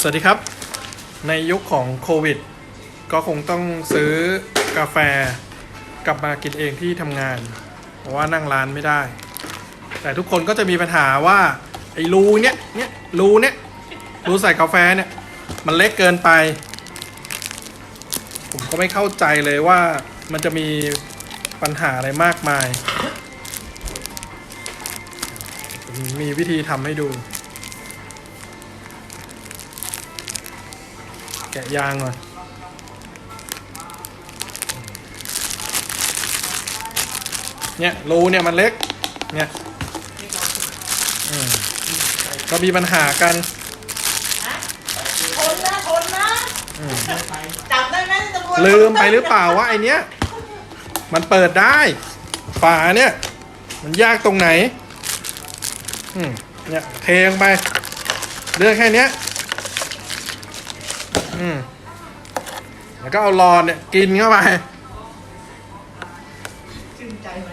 สวัสดีครับ ในยุคของโควิด ก็คงต้องซื้อกาแฟกลับมากินเองที่ทำงาน เพราะว่านั่งร้านไม่ได้ แต่ทุกคนก็จะมีปัญหาว่าไอ้รูเนี้ยเนี้ยรูเนี้ยรูใส่กาแฟเนี่ย มันเล็กเกินไป ผมก็ไม่เข้าใจเลยว่ามันจะมีปัญหาอะไรมากมาย มีวิธีทำให้ดูะยางก่อนเนี่ยรูเนี่ยมันเล็ก เนี่ยอืมก็มีปัญหากันทนนะทนนะอืมจับได้ไหมตำรวจลืมไปหรือเปล่าว่าไอเนี้ย มันเปิดได้ฝาเนี่ย มันยากตรงไหนอืมเนี่ยเทลงไปเลือกแค่เนี้ย แล้วก็เอารอเนี่ยกินเข้าไป ชื่นใจไหม